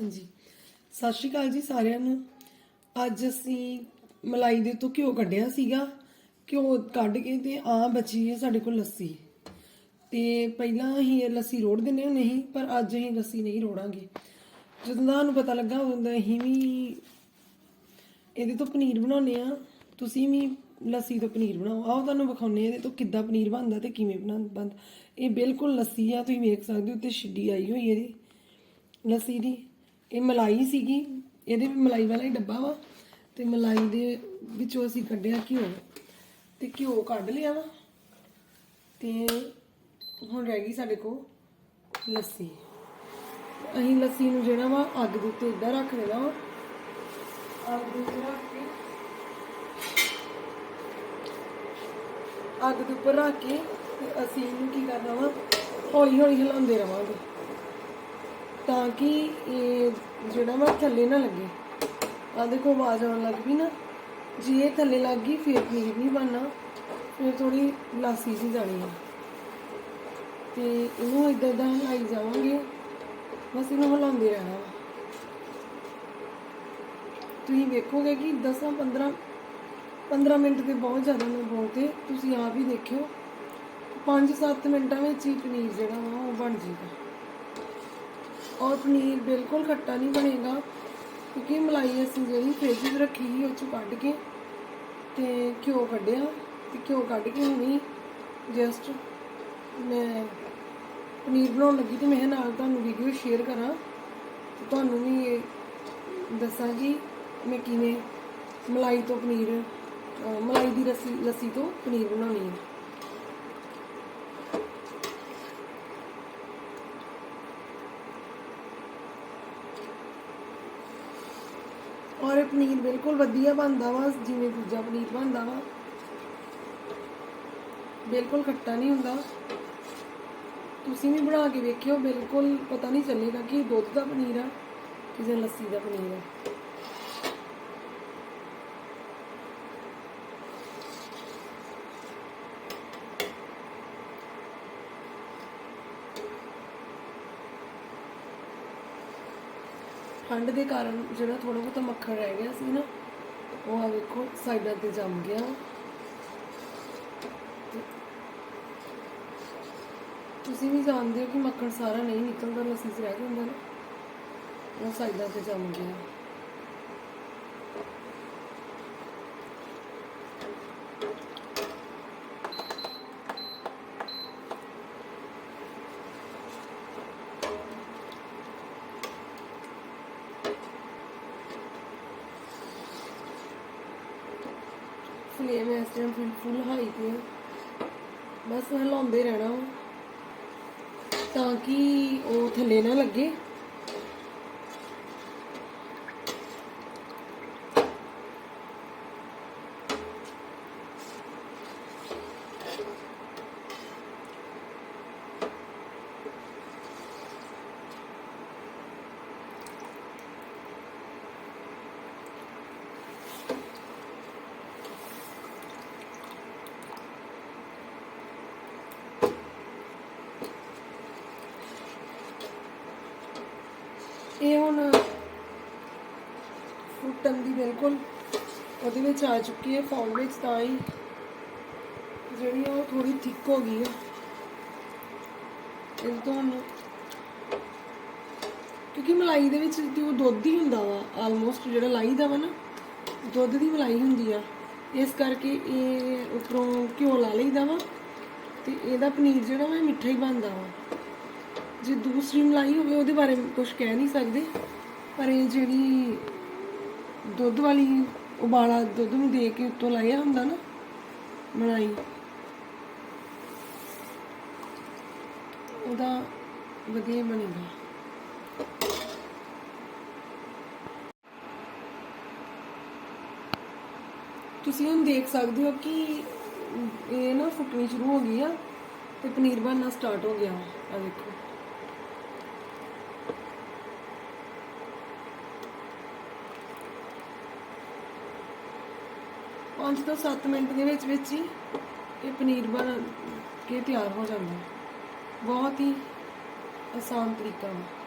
ਹਾਂਜੀ। ਸਤਿ ਸ਼੍ਰੀ ਅਕਾਲ ਜੀ ਸਾਰਿਆਂ ਨੂੰ। ਅੱਜ ਅਸੀਂ ਮਲਾਈ ਦੇ ਤੋਂ ਘਿਓ ਕੱਢਿਆ ਸੀਗਾ। ਘਿਓ ਕੱਢ ਕੇ ਤੇ ਆ ਬਚੀ ਹੈ ਸਾਡੇ ਕੋਲ ਲੱਸੀ। ਤੇ ਪਹਿਲਾਂ ਅਸੀਂ ਇਹ ਲੱਸੀ ਰੋੜ ਦਿੰਦੇ ਹੁੰਦੇ ਸੀ, ਪਰ ਅੱਜ ਅਸੀਂ ਲੱਸੀ ਨਹੀਂ ਰੋੜਾਂਗੇ। ਜਦੋਂ ਦਾ ਸਾਨੂੰ ਪਤਾ ਲੱਗਾ, ਉਦੋਂ ਅਸੀਂ ਵੀ ਇਹਦੇ ਤੋਂ ਪਨੀਰ ਬਣਾਉਨੇ ਆ ਤੁਸੀਂ ਵੀ ਲੱਸੀ ਤੋਂ ਪਨੀਰ ਬਣਾਓ। ਆਓ ਤੁਹਾਨੂੰ ਵਿਖਾਉਨੇ ਆ ਇਹਦੇ ਤੋਂ ਕਿੱਦਾਂ ਪਨੀਰ ਬਣਦਾ ਤੇ ਕਿਵੇਂ ਬਣਦਾ। ਇਹ ਬਿਲਕੁਲ ਲੱਸੀ ਆ, ਤੁਸੀਂ ਵੇਖ ਸਕਦੇ ਹੋ ਤੇ ਛਿੱਡੀ ਆਈ ਹੋਈ ਇਹਦੀ। ਲੱਸੀ ਦੀ। ਇਹ ਮਲਾਈ ਸੀਗੀ, ਇਹਦੇ ਵੀ ਮਲਾਈ ਵਾਲਾ ਹੀ ਡੱਬਾ ਵਾ ਤੇ ਮਲਾਈ ਦੇ ਵਿੱਚੋਂ ਅਸੀਂ ਕੱਢਿਆ ਘਿਓ ਤੇ ਘਿਓ ਕੱਢ ਲਿਆ ਵਾ ਤੇ ਹੁਣ ਰਹਿ ਗਈ ਸਾਡੇ ਕੋਲ ਲੱਸੀ। ਅਸੀਂ ਲੱਸੀ ਨੂੰ ਜਿਹੜਾ ਵਾ ਅੱਗ ਦੇ ਉੱਤੇ ਇਦਾਂ ਰੱਖ ਦੇਣਾ ਵਾ। ਅੱਗ ਦੇ ਉੱਤੇ ਰੱਖ ਕੇ, ਅੱਗ ਦੇ ਉੱਪਰ ਰੱਖ ਕੇ ਤੇ ਅਸੀਂ ਇਹਨੂੰ ਕੀ ਕਰਨਾ ਵਾ ਹੌਲੀ ਹੌਲੀ ਹਿਲਾਉਂਦੇ ਰਵਾਂਗੇ। ਤਾਂ ਕਿ ਇਹ ਜਿਹੜਾ ਵਾ ਥੱਲੇ ਨਾ ਲੱਗੇ। ਆ ਦੇਖੋ ਆਵਾਜ਼ ਆਉਣ ਲੱਗ ਪਈ ਨਾ। ਜੇ ਇਹ ਥੱਲੇ ਲੱਗ ਗਈ, ਫਿਰ ਪਨੀਰ ਨਹੀਂ ਬਣਨਾ। ਫਿਰ ਥੋੜੀ ਲਾਸੀ ਜੀ ਜਾਣੀ ਹੈ ਤੇ ਇਹਨੂੰ ਇਦਾਂ ਦਾ ਹਿਲਾਈ ਜਾਵਾਂਗੇ। ਬਸ ਇਹਨੂੰ ਹਿਲਾਉਂਦੇ ਰਹਿਣਾ। ਵਾ ਤੁਸੀਂ ਵੇਖੋਗੇ ਕਿ 10 15 15 ਮਿੰਟ ਤੇ ਬਹੁਤ ਜ਼ਿਆਦਾ ਮੈਂ ਬੋਲਤੇ ਤੁਸੀਂ ਆਪ ਹੀ ਦੇਖਿਓ। 5-7 ਮਿੰਟਾਂ ਵਿੱਚ ਹੀ ਪਨੀਰ ਜਿਹੜਾ ਵਾ ਉਹ ਬਣ ਜੇਗਾ। ਔਰ ਪਨੀਰ ਬਿਲਕੁਲ ਖੱਟਾ ਨਹੀਂ ਬਣੇਗਾ, ਕਿਉਂਕਿ ਮਲਾਈ ਅਸੀਂ ਜਿਹੜੀ ਫ੍ਰਿਜ 'ਚ ਰੱਖੀ ਸੀ, ਉਹ 'ਚ ਕੱਢ ਕੇ ਤੇ ਘਿਓ ਕੱਢਿਆ ਤੇ ਘਿਓ ਕੱਢ ਕੇ ਹੁਣੀ ਜਸਟ ਮੈਂ ਪਨੀਰ ਬਣਾਉਣ ਲੱਗੀ ਤੇ ਮੈਂ ਨਾਲ ਤੁਹਾਨੂੰ ਵੀਡੀਓ ਸ਼ੇਅਰ ਕਰਾਂ। ਤੇ ਤੁਹਾਨੂੰ ਵੀ ਇਹ ਦੱਸਾਂ ਕਿ ਮੈਂ ਕਿਵੇਂ ਮਲਾਈ ਤੋਂ ਪਨੀਰ ਮਲਾਈ ਦੀ ਲੱਸੀ ਲੱਸੀ ਤੋਂ ਪਨੀਰ ਬਣਾਉਣੀ ਹੈ। ਔਰ ਪਨੀਰ ਬਿਲਕੁਲ ਵਧੀਆ ਬਣਦਾ ਵਾ, ਜਿਵੇਂ ਦੂਜਾ ਪਨੀਰ ਬਣਦਾ ਵਾ। ਬਿਲਕੁਲ ਖੱਟਾ ਨਹੀਂ ਹੁੰਦਾ। ਤੁਸੀਂ ਵੀ ਬਣਾ ਕੇ ਵੇਖਿਓ, ਬਿਲਕੁਲ ਪਤਾ ਨਹੀਂ ਚੱਲੇਗਾ ਕਿ ਦੁੱਧ ਦਾ ਪਨੀਰ ਆ ਕਿ ਜਾਂ ਲੱਸੀ ਦਾ ਪਨੀਰ ਆ। ਠੰਡ ਦੇ ਕਾਰਨ ਜਿਹੜਾ ਥੋੜਾ ਬਹੁਤਾ ਮੱਖਣ ਰਹਿ ਗਿਆ ਸੀ ਨਾ, ਉਹ ਆ ਵੇਖੋ ਸਾਈਡਾਂ ਤੇ ਜੰਮ ਗਿਆ। ਤੁਸੀਂ ਵੀ ਜਾਣਦੇ ਹੋ ਕਿ ਮੱਖਣ ਸਾਰਾ ਨਹੀਂ ਨਿਕਲਦਾ, ਲੱਸੀ 'ਚ ਰਹਿ ਜਾਂਦਾ ਨਾ। ਉਹ ਸਾਈਡਾਂ ਤੇ ਜੰਮ ਗਿਆ। ਫਲੇਮ ਇਸ ਟਾਈਮ ਫੁੱਲ ਹਾਈ ਤੇ ਬਸ ਹਿਲਾਉਂਦੇ ਰਹਿਣਾ ਵਾ, ਤਾਂ ਕਿ ਉਹ ਥੱਲੇ ਨਾ ਲੱਗੇ। ਇਹ ਹੁਣ ਫੁੱਟਣ ਦੀ ਬਿਲਕੁਲ ਉਹਦੇ ਵਿੱਚ ਆ ਚੁੱਕੀ ਹੈ ਫੌਮ ਵਿੱਚ ਤਾਂ ਹੀ। ਜਿਹੜੀ ਉਹ ਥੋੜੀ ਥਿੱਕ ਹੋ ਗਈ ਹੈ। ਇਹ ਤੋਂ ਹੁਣ ਕਿਉਂਕਿ ਮਲਾਈ ਦੇ ਵਿੱਚ ਤੇ ਉਹ ਦੁੱਧ ਹੀ ਹੁੰਦਾ ਵਾ ਆਲਮੋਸਟ ਜਿਹੜਾ ਲਾਈ ਦਾ ਵਾ ਨਾ, ਦੁੱਧ ਦੀ ਮਲਾਈ ਹੁੰਦੀ ਆ। ਇਸ ਕਰਕੇ ਇਹ ਉੱਪਰੋਂ ਘਿਓ ਲਾ ਲਈਦਾ ਵਾ ਤੇ ਇਹਦਾ ਪਨੀਰ ਜਿਹੜਾ ਵਾ ਮਿੱਠਾ ਹੀ ਬਣਦਾ ਵਾ। ਜੇ ਦੂਸਰੀ ਮਲਾਈ ਹੋਵੇ, ਉਹਦੇ ਬਾਰੇ ਕੁਝ ਕਹਿ ਨਹੀਂ ਸਕਦੇ। ਪਰ ਇਹ ਜਿਹੜੀ ਦੁੱਧ ਵਾਲੀ ਉਬਾਲਾ ਦੁੱਧ ਨੂੰ ਦੇ ਕੇ ਉੱਤੋਂ ਲਾਇਆ ਹੁੰਦਾ ਨਾ ਮਲਾਈ, ਉਹਦਾ ਵਧੀਆ ਬਣੇਗਾ। ਤੁਸੀਂ ਹੁਣ ਦੇਖ ਸਕਦੇ ਹੋ ਕਿ ਇਹ ਨਾ ਫੁੱਟਣੀ ਸ਼ੁਰੂ ਹੋ ਗਈ ਆ ਤੇ ਪਨੀਰ ਬਣਨਾ ਸਟਾਰਟ ਹੋ ਗਿਆ। ਆ ਦੇਖੋ। ਪੰਜ ਤੋਂ 7 ਮਿੰਟ ਦੇ ਵਿੱਚ ਵਿੱਚ ਹੀ ਇਹ ਪਨੀਰ ਬਣ ਕੇ ਤਿਆਰ ਹੋ ਜਾਂਦਾ। ਬਹੁਤ ਹੀ ਆਸਾਨ ਤਰੀਕਾ ਹੈ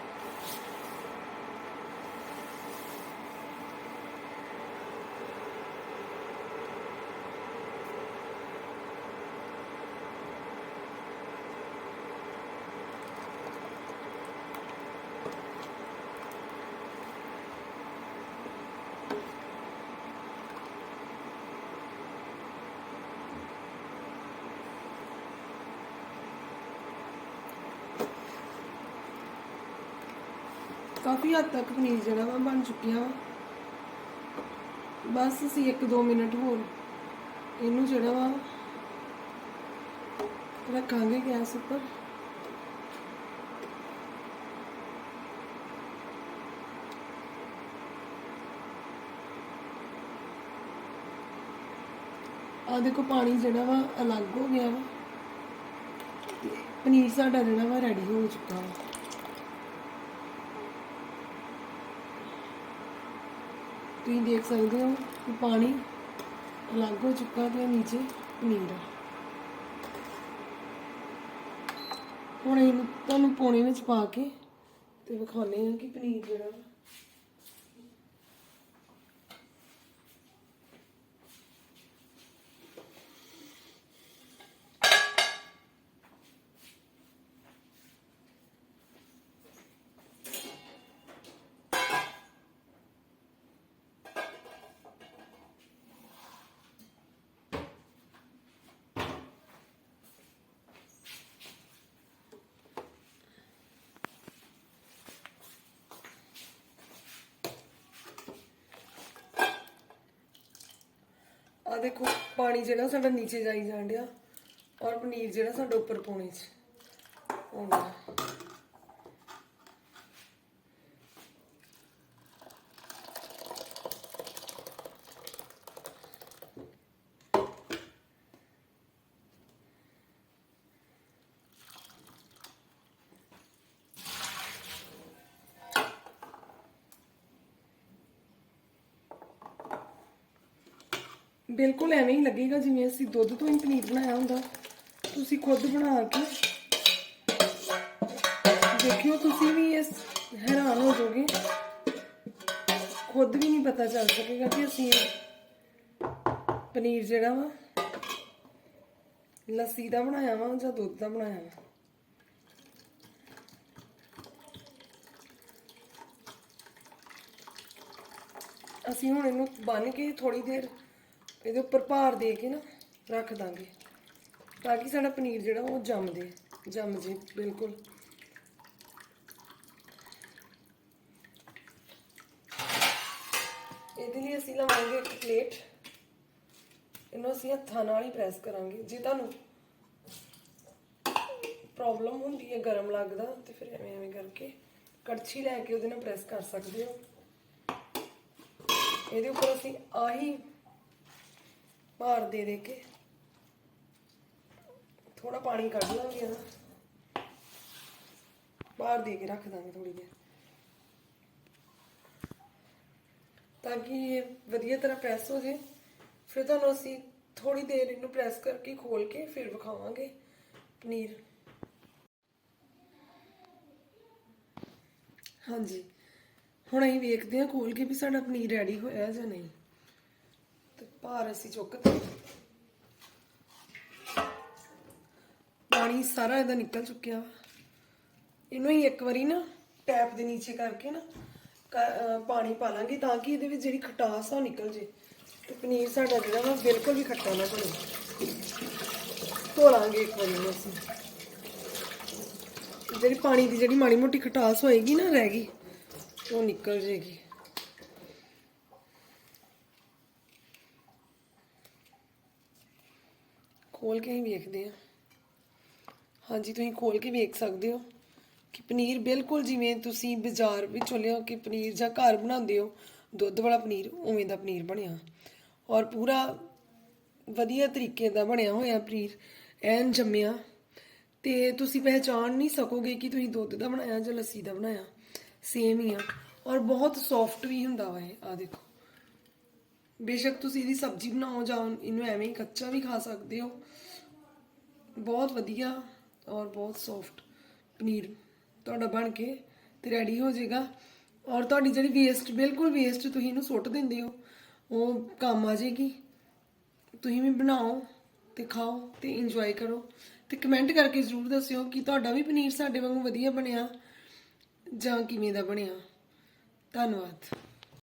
ਕਾਫੀ ਹੱਦ ਤੱਕ ਪਨੀਰ ਜਿਹੜਾ ਵਾ ਬਣ ਚੁੱਕਿਆ ਵਾ। ਬਸ ਅਸੀਂ 1-2 ਮਿੰਟ ਹੋਰ ਇਹਨੂੰ ਜਿਹੜਾ ਵਾ ਰੱਖਾਂਗੇ ਗੈਸ ਉੱਪਰ। ਆ ਦੇਖੋ ਪਾਣੀ ਜਿਹੜਾ ਵਾ ਅਲੱਗ ਹੋ ਗਿਆ ਵਾ। ਤੇ ਪਨੀਰ ਸਾਡਾ ਜਿਹੜਾ ਵਾ ਰੈਡੀ ਹੋ ਚੁੱਕਾ ਵਾ। ਤੁਸੀਂ ਦੇਖ ਸਕਦੇ ਹੋ ਕਿ ਪਾਣੀ ਅਲੱਗ ਹੋ ਚੁੱਕਾ ਤੇ ਨੀਚੇ ਪਨੀਰ ਆ ਹੁਣ ਇਹਨੂੰ ਤੁਹਾਨੂੰ ਪੋਣੇ ਵਿੱਚ ਪਾ ਕੇ ਤੇ ਵਿਖਾਉਂਦੇ ਆ ਕਿ ਪਨੀਰ ਜਿਹੜਾ ਆ ਦੇਖੋ, ਪਾਣੀ ਜਿਹੜਾ ਸਾਡਾ ਨੀਚੇ ਜਾਈ ਜਾਣ ਡਿਆ ਔਰ ਪਨੀਰ ਜਿਹੜਾ ਸਾਡਾ ਉੱਪਰ ਪਾਉਣੇ 'ਚ। ਹੋ ਗਿਆ ਬਿਲਕੁਲ ਐਵੇਂ ਹੀ ਲੱਗੇਗਾ ਜਿਵੇਂ ਅਸੀਂ ਦੁੱਧ ਤੋਂ ਹੀ ਪਨੀਰ ਬਣਾਇਆ ਹੁੰਦਾ। ਤੁਸੀਂ ਖੁਦ ਬਣਾ ਕੇ ਦੇਖਿਓ, ਤੁਸੀਂ ਵੀ ਇਸ ਹੈਰਾਨ ਹੋ ਜਾਓਗੇ। ਖੁਦ ਵੀ ਨਹੀਂ ਪਤਾ ਚੱਲ ਸਕੇਗਾ ਕਿ ਅਸੀਂ ਪਨੀਰ ਜਿਹੜਾ ਵਾ, ਲੱਸੀ ਦਾ ਬਣਾਇਆ ਵਾ ਜਾਂ ਦੁੱਧ ਦਾ ਬਣਾਇਆ ਵਾ। ਅਸੀਂ ਹੁਣ ਇਹਨੂੰ ਬੰਨ ਕੇ ਥੋੜੀ ਦੇਰ ਇਹਦੇ ਉੱਪਰ ਭਾਰ ਦੇ ਕੇ ਨਾ ਰੱਖ ਦਾਂਗੇ। ਤਾਂ ਕਿ ਸਾਡਾ ਪਨੀਰ ਜਿਹੜਾ ਉਹ ਜੰਮ ਦੇ ਜੰਮ ਜੇ ਬਿਲਕੁਲ। ਇਹਦੇ ਲਈ ਅਸੀਂ ਲਵਾਂਗੇ ਇੱਕ ਪਲੇਟ। ਇਹਨੂੰ ਅਸੀਂ ਹੱਥਾਂ ਨਾਲ ਹੀ ਪ੍ਰੈਸ ਕਰਾਂਗੇ। ਜੇ ਤੁਹਾਨੂੰ ਪ੍ਰੋਬਲਮ ਹੁੰਦੀ ਹੈ, ਗਰਮ ਲੱਗਦਾ, ਤੇ ਫਿਰ ਐਵੇਂ ਐਵੇਂ ਕਰਕੇ ਕੜਛੀ ਲੈ ਕੇ ਉਹਦੇ ਨਾਲ ਪ੍ਰੈਸ ਕਰ ਸਕਦੇ ਹੋ। ਇਹਦੇ ਉੱਪਰ ਅਸੀਂ ਆਹੀ ਬਾਹਰ ਦੇ ਦੇ ਕੇ। ਥੋੜਾ ਪਾਣੀ ਕੱਢ ਲਾਂਗੇ ਇਹਦਾ ਭਾਰ ਦੇ ਕੇ ਰੱਖ ਦਾਂਗੇ ਥੋੜੀ ਦੇਰ ਤਾਂ ਕਿ ਇਹ ਵਧੀਆ ਤਰ੍ਹਾਂ ਪ੍ਰੈਸ ਹੋ ਜੇ। ਫਿਰ ਤੁਹਾਨੂੰ ਅਸੀਂ ਥੋੜੀ ਦੇਰ ਇਹਨੂੰ ਪ੍ਰੈਸ ਕਰਕੇ ਖੋਲ ਕੇ ਫਿਰ ਵਿਖਾਵਾਂਗੇ ਪਨੀਰ। ਹਾਂਜੀ। ਹੁਣ ਅਸੀਂ ਵੇਖਦੇ ਹਾਂ ਖੋਲ ਕੇ ਵੀ ਸਾਡਾ ਪਨੀਰ ਰੈਡੀ ਹੋਇਆ ਜਾਂ ਨਹੀਂ। ਭਾਰ ਅਸੀਂ ਚੁੱਕਦੇ ਪਾਣੀ ਸਾਰਾ ਇਹਦਾ ਨਿਕਲ ਚੁੱਕਿਆ ਵਾ। ਇਹਨੂੰ ਹੀ ਇੱਕ ਵਾਰੀ ਨਾ ਟੈਪ ਦੇ ਨੀਚੇ ਕਰਕੇ ਨਾ ਪਾਣੀ ਪਾ ਲਾਂਗੇ ਤਾਂ ਕਿ ਇਹਦੇ ਵਿੱਚ ਜਿਹੜੀ ਖਟਾਸ ਆ ਉਹ ਨਿਕਲ ਜੇ। ਤੇ ਪਨੀਰ ਸਾਡਾ ਜਿਹੜਾ ਵਾ ਬਿਲਕੁਲ ਵੀ ਖੱਟਾ ਨਾ ਬਣੇ। ਧੋ ਲਾਂਗੇ ਇੱਕ ਵਾਰੀ ਇਹਨੂੰ ਅਸੀਂ। ਜਿਹੜੀ ਪਾਣੀ ਦੀ ਜਿਹੜੀ ਮਾੜੀ ਮੋਟੀ ਖਟਾਸ ਹੋਏਗੀ ਨਾ ਰਹਿ ਗਈ, ਉਹ ਨਿਕਲ ਜੇਗੀ। ਖੋਲ ਕੇ ਹੀ ਵੇਖਦੇ ਹਾਂ ਹਾਂਜੀ, ਤੁਸੀਂ ਖੋਲ ਕੇ ਵੇਖ ਸਕਦੇ ਹੋ ਕਿ ਪਨੀਰ ਬਿਲਕੁਲ ਜਿਵੇਂ ਤੁਸੀਂ ਬਾਜ਼ਾਰ ਵਿੱਚੋਂ ਲਿਓ ਕਿ ਪਨੀਰ ਜਾਂ ਘਰ ਬਣਾਉਂਦੇ ਹੋ, ਦੁੱਧ ਵਾਲਾ ਪਨੀਰ ਉਵੇਂ ਦਾ ਪਨੀਰ ਬਣਿਆ। ਔਰ ਪੂਰਾ ਵਧੀਆ ਤਰੀਕੇ ਦਾ ਬਣਿਆ ਹੋਇਆ ਪਨੀਰ, ਐਨ ਜੰਮਿਆ। ਤੇ ਤੁਸੀਂ ਪਹਿਚਾਨ ਨਹੀਂ ਸਕੋਗੇ ਕਿ ਤੁਸੀਂ ਦੁੱਧ ਦਾ ਬਣਾਇਆ ਜਾਂ ਲੱਸੀ ਦਾ ਬਣਾਇਆ। ਸੇਮ ਹੀ ਆ। ਔਰ ਬਹੁਤ ਸੌਫਟ ਵੀ ਹੁੰਦਾ ਵਾ ਇਹ ਆ ਦੇਖੋ। ਬੇਸ਼ੱਕ ਤੁਸੀਂ ਇਹਦੀ ਸਬਜ਼ੀ ਬਣਾਓ ਜਾਂ ਇਹਨੂੰ ਐਵੇਂ ਹੀ ਕੱਚਾ ਵੀ ਖਾ ਸਕਦੇ ਹੋ। ਬਹੁਤ ਵਧੀਆ ਔਰ ਬਹੁਤ ਸੌਫਟ ਪਨੀਰ ਤੁਹਾਡਾ ਬਣ ਕੇ ਤੇ ਰੈਡੀ ਹੋ ਜਾਏਗਾ। ਔਰ ਤੁਹਾਡੀ ਜਿਹੜੀ ਵੇਸਟ ਬਿਲਕੁਲ ਵੇਸਟ ਤੁਸੀਂ ਇਹਨੂੰ ਸੁੱਟ ਦਿੰਦੇ ਹੋ, ਉਹ ਕੰਮ ਆ ਜਾਏਗੀ। ਤੁਸੀਂ ਵੀ ਬਣਾਓ ਤੇ ਖਾਓ ਤੇ ਇੰਜੋਏ ਕਰੋ। ਤੇ ਕਮੈਂਟ ਕਰਕੇ ਜ਼ਰੂਰ ਦੱਸਿਓ ਕਿ ਤੁਹਾਡਾ ਵੀ ਪਨੀਰ ਸਾਡੇ ਵਾਂਗੂ ਵਧੀਆ ਬਣਿਆ ਜਾਂ ਕਿਵੇਂ ਦਾ ਬਣਿਆ। ਧੰਨਵਾਦ।